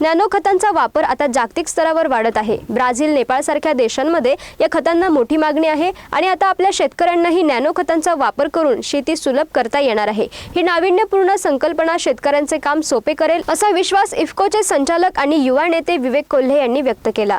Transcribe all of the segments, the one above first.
Nano खतांचा वापर आता जागतिक स्तरावर वाढत आहे. ब्राझील नेपाळ सारख्या देशांमध्ये या खतांना मोठी मागणी आहे आणि आता आपल्या शेतकऱ्यांनाही नॅनो खतांचा वापर करून शेती सुलभ करता येणार आहे. ही नाविन्यपूर्ण संकल्पना शेतकऱ्यांचे काम सोपे करेल असा विश्वास इफ्कोचे संचालक आणि युवा नेते विवेक कोल्हे यांनी व्यक्त केला.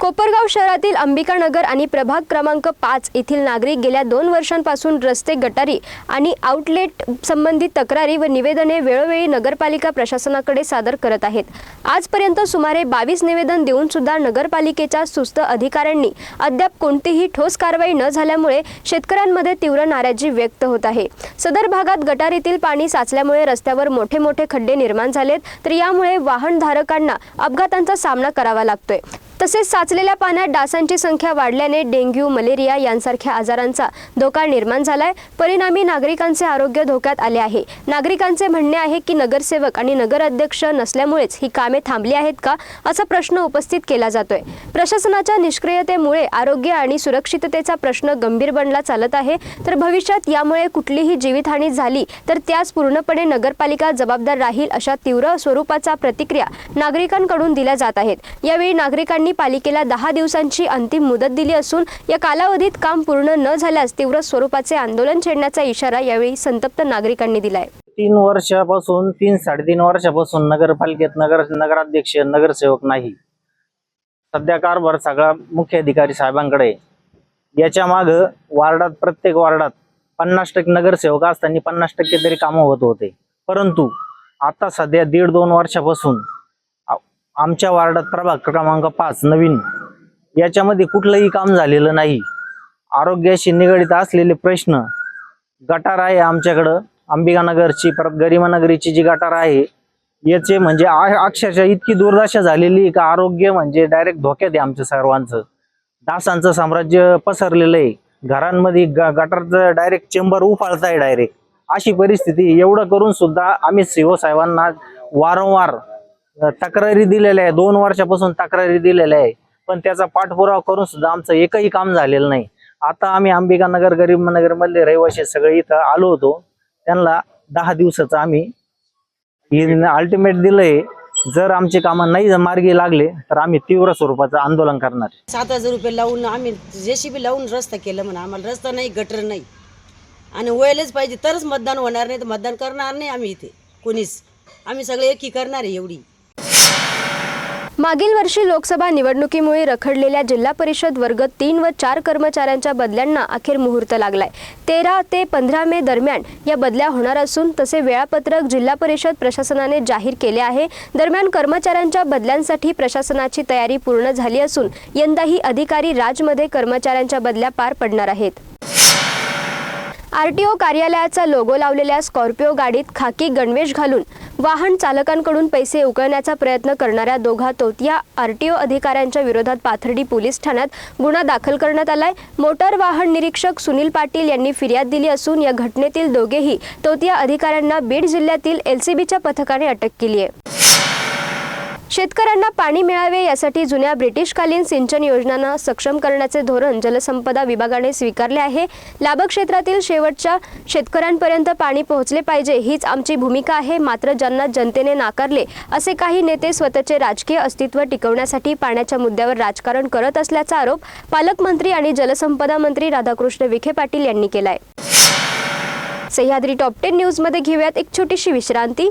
कोपरगाव शहरातील अंबिकानगर आणि प्रभाग क्रमांक पाच येथील नागरिक गेल्या दोन वर्षांपासून रस्ते गटारी आणि आउटलेट संबंधित तक्रारी व निवेदने वेळोवेळी नगरपालिका प्रशासनाकडे सादर करत आहेत. आजपर्यंत सुमारे बावीस निवेदन देऊन सुद्धा नगरपालिकेच्या सुस्त अधिकाऱ्यांनी अद्याप कोणतीही ठोस कारवाई न झाल्यामुळे शेतकऱ्यांमध्ये तीव्र नाराजी व्यक्त होत आहे. सदर भागात गटारीतील पाणी साचल्यामुळे रस्त्यावर मोठे मोठे खड्डे निर्माण झालेत तर यामुळे वाहनधारकांना अपघातांचा सामना करावा लागतोय. तसेच साचलेल्या पाण्यात डासांची संख्या वाढल्याने डेंग्यू मलेरिया यांसारख्या आजारांचा धोका निर्माण झालाय. परिणामी नागरिकांचे आरोग्य धोक्यात आले आहे. नागरिकांचे म्हणणे आहे की नगरसेवक आणि नगराध्यक्ष नसल्यामुळेच ही कामे थांबली आहेत का असा प्रश्न उपस्थित केला जातोय. प्रशासनाच्या निष्क्रियतेमुळे आरोग्य आणि सुरक्षिततेचा प्रश्न गंभीर बनला चालत आहे. तर भविष्यात यामुळे कुठलीही जीवितहानी झाली तर त्यास पूर्णपणे नगरपालिका जबाबदार राहील अशा तीव्र स्वरूपाचा प्रतिक्रिया नागरिकांकडून दिल्या जात आहेत. यावेळी नागरिकांनी पालिकेला दहा दिवसांची अंतिम मुदत दिली असून या कालावधीत काम पूर्ण न झाल्यास तीव्र स्वरूपाचे आंदोलन छेडण्याचा इशारा यावेळी संतप्त नागरिकांनी दिलाय. तीन वर्षापासून तीन साडेतीन वर्षापासून नगरपालिकेत नगर नगराध्यक्ष नगरसेवक नाही. सध्या कारभार सगळा मुख्य अधिकारी साहेबांकडे याच्या माग वार्डात प्रत्येक वार्डात पन्नास टक्के नगरसेवक असताना पन्नास टक्के तरी कामं होत होते. परंतु आता सध्या दीड दोन वर्षापासून आमच्या वार्डात प्रभाग क्रमांक पाच नवीन. याच्यामध्ये कुठलंही काम झालेलं नाही. आरोग्याशी निगडित असलेले प्रश्न. गटार आहे आमच्याकडं. अंबिकानगरची परत गरिमानगरीची जी गटार आहे याचे म्हणजे आ- अक्षरशः इतकी दुर्दशा झालेली आहे का आरोग्य म्हणजे डायरेक्ट धोक्यात आहे आमच्या सर्वांचं. डासांचं साम्राज्य पसरलेलं आहे. घरांमध्ये ग- गटारचं डायरेक्ट चेंबर उफाळताय डायरेक्ट अशी परिस्थिती एवढं करून सुद्धा आम्ही सीओ साहेबांना वारंवार तक्रारी दिलेल्या आहे. दोन वर्षापासून तक्रारी दिलेल्या आहे. पण त्याचा पाठपुरावा करून सुद्धा आमचं एकही काम झालेलं नाही. आता आम्ही अंबिकानगर गरीब नगर मधले रहिवासी सगळे इथं आलो होतो. त्यांना दहा दिवसाचं आम्ही अल्टिमेट दिलंय. जर आमचे कामं नाही मार्गी लागले तर आम्ही तीव्र स्वरूपाचं आंदोलन करणार सात हजार रुपये लावून आम्ही जेसीबी लावून रस्ता केलं म्हणा. आम्हाला रस्ता नाही गटर नाही. आणि व्हायलाच पाहिजे तरच मतदान होणार नाही तर मतदान करणार नाही आम्ही इथे. कोणीच. आम्ही सगळे एकी करणार आहे एवढी. मागील वर्षी लोकसभा निवडणुकीमुळे रखडलेल्या जिल्हा परिषद वर्ग तीन व चार कर्मचाऱ्यांच्या बदल्यांना अखेर मुहूर्त लागलाय. तेरा ते पंधरा मे दरम्यान या बदल्या होणार असून तसे वेळापत्रक जिल्हा परिषद प्रशासनाने जाहीर केले आहे. दरम्यान कर्मचाऱ्यांच्या बदल्यांसाठी प्रशासनाची तयारी पूर्ण झाली असून यंदाही अधिकारी राजमध्ये कर्मचाऱ्यांच्या बदल्या पार पडणार आहेत. आरटीओ कार्यालयाचा लोगो लावलेल्या स्कॉर्पिओ गाडीत खाकी गणवेश घालून वाहन चालकांकडून पैसे उकळण्याचा प्रयत्न करणाऱ्या दोघा तोतिया आरटीओ अधिकाऱ्यांच्या विरोधात पाथर्डी पोलीस ठाण्यात गुन्हा दाखल करण्यात आलाय. मोटार वाहन निरीक्षक सुनील पाटील यांनी फिर्याद दिली असून या घटनेतील दोघेही तोतिया अधिकाऱ्यांना बीड जिल्ह्यातील एलसीबीच्या पथकाने अटक केली आहे. शेतकऱ्यांना पाणी मिळावे यासाठी जुन्या ब्रिटिशकालीन सिंचन योजनांना सक्षम करण्याचे धोरण जलसंपदा विभागाने स्वीकारले आहे. लाभ क्षेत्रातील शेवटच्या शेतकऱ्यांपर्यंत पाणी पोहोचले पाहिजे हीच आमची भूमिका आहे. मात्र ज्यांना जनतेने नाकारले असे काही नेते स्वतःचे राजकीय अस्तित्व टिकवण्यासाठी पाण्याच्या मुद्द्यावर राजकारण करत असल्याचा आरोप पालकमंत्री आणि जलसंपदा मंत्री राधाकृष्ण विखे पाटील यांनी केलाय. सह्याद्री टॉप टेन न्यूजमध्ये घेऊयात एक छोटीशी विश्रांती.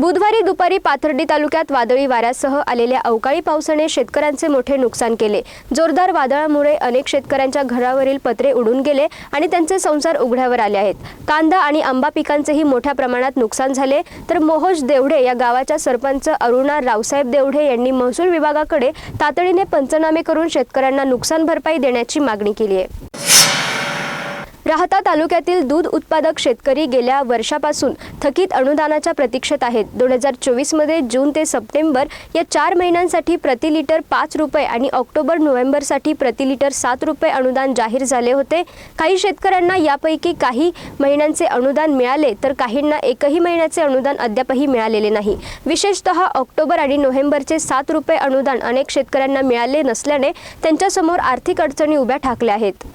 बुधवारी दुपारी पाथर्डी तालुक्यात वादळी वाऱ्यासह आलेल्या अवकाळी पावसाने शेतकऱ्यांचे मोठे नुकसान केले. जोरदार वादळामुळे अनेक शेतकऱ्यांच्या घरावरील पत्रे उडून गेले आणि त्यांचे संसार उघड्यावर आले आहेत. कांदा आणि आंबा पिकांचेही मोठ्या प्रमाणात नुकसान झाले. तर मोहोज देवढे या गावाच्या सरपंच अरुणा रावसाहेब देवढे यांनी महसूल विभागाकडे तातडीने पंचनामे करून शेतकऱ्यांना नुकसान भरपाई देण्याची मागणी केली आहे. राहता तालुक्यातील दूध उत्पादक शेतकरी गेल्या वर्षापासून थकीत अनुदानाच्या प्रतीक्षेत आहेत. दोन हजार चोवीसमध्ये जून ते सप्टेंबर या चार महिन्यांसाठी प्रति लिटर पाच रुपये आणि ऑक्टोबर नोव्हेंबरसाठी प्रति लिटर सात रुपये अनुदान जाहीर झाले होते. काही शेतकऱ्यांना यापैकी काही महिन्यांचे अनुदान मिळाले तर काहींना एकही महिन्याचे अनुदान अद्यापही मिळालेले नाही. विशेषतः ऑक्टोबर आणि नोव्हेंबरचे सात रुपये अनुदान अनेक शेतकऱ्यांना मिळाले नसल्याने त्यांच्यासमोर आर्थिक अडचणी उभ्या ठाकल्या आहेत.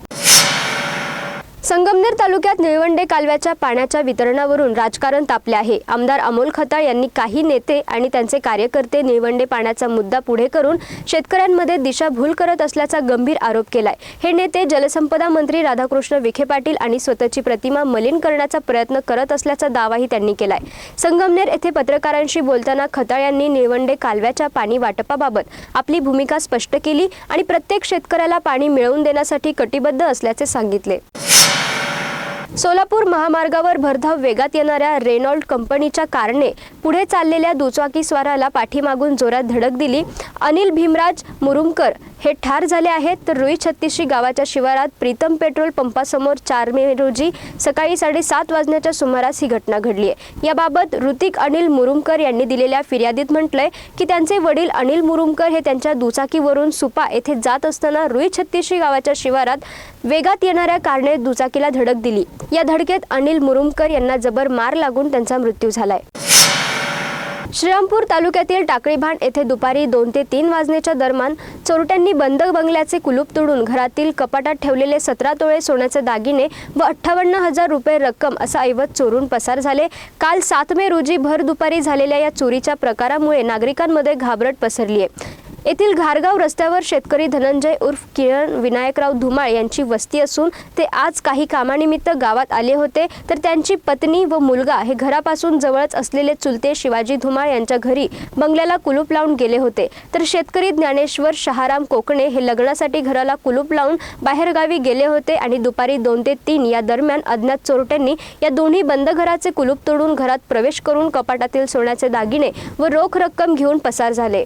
संगमनेर तालुक्यात निळवंडे कालव्याच्या पाण्याच्या वितरणावरून राजकारण तापले आहे. आमदार अमोल खताळ यांनी काही नेते आणि त्यांचे कार्यकर्ते निळवंडे पाण्याचा मुद्दा पुढे करून शेतकऱ्यांमध्ये दिशाभूल करत असल्याचा गंभीर आरोप केलाय. हे नेते जलसंपदा मंत्री राधाकृष्ण विखे पाटील आणि स्वतःची प्रतिमा मलिन करण्याचा प्रयत्न करत असल्याचा दावाही त्यांनी केलाय. संगमनेर येथे पत्रकारांशी बोलताना खताळ यांनी निळवंडे कालव्याच्या पाणी वाटपाबाबत आपली भूमिका स्पष्ट केली आणि प्रत्येक शेतकऱ्याला पाणी मिळवून देण्यासाठी कटिबद्ध असल्याचे सांगितले. सोलापूर महामार्गावर भरधाव वेगात येणाऱ्या रेनॉल्ड कंपनीच्या कारने पुढे चाललेल्या दुचाकीस्वाराला पाठीमागून जोरात धडक दिली. अनिल भीमराज मुरुमकर हे ठार झाले आहेत तर रुई छत्तीसशी गावाच्या शिवारात प्रीतम पेट्रोल पंपासमोर चार मे रोजी सकाळी साडेसात वाजण्याच्या सुमारास ही घटना घडली आहे. याबाबत ऋतिक अनिल मुरुमकर यांनी दिलेल्या फिर्यादीत म्हटलंय की त्यांचे वडील अनिल मुरुमकर हे त्यांच्या दुचाकीवरून सुपा येथे जात असताना रुई छत्तीसशी गावाच्या शिवारात वेगात येणाऱ्या कारने दुचाकीला धडक दिली. या धडकेत अनिल मुरुमकर यांना जबर मार लागून त्यांचा मृत्यू झालाय. श्रीरामपूर तालुक्यातील टाकळीभांड येथे दुपारी दोन ते तीन वाजण्याच्या दरम्यान चोरट्यांनी बंद बंगल्याचे कुलूप तोडून घरातील कपाटात ठेवलेले सतरा तोळे सोन्याचे दागिने व अठ्ठावन्न हजार रुपये रक्कम असा ऐवज चोरून पसार झाले. काल सात मे रोजी भर दुपारी झालेल्या या चोरीच्या प्रकारामुळे नागरिकांमध्ये घाबरट पसरली आहे येथील घारगाव रस्त्यावर शेतकरी धनंजय उर्फ किरण विनायकराव धुमाळ यांची वस्ती असून ते आज काही कामानिमित्त गावात आले होते. तर त्यांची पत्नी व मुलगा हे घरापासून जवळच असलेले चुलते शिवाजी धुमाळ यांच्या घरी बंगल्याला कुलूप लावून गेले होते. तर शेतकरी ज्ञानेश्वर शहाराम कोकणे हे लग्नासाठी घराला कुलूप लावून बाहेरगावी गेले होते आणि दुपारी दोन ते तीन या दरम्यान अज्ञात चोरट्यांनी या दोन्ही बंद घराचे कुलूप तोडून घरात प्रवेश करून कपाटातील सोन्याचे दागिने व रोख रक्कम घेऊन पसार झाले.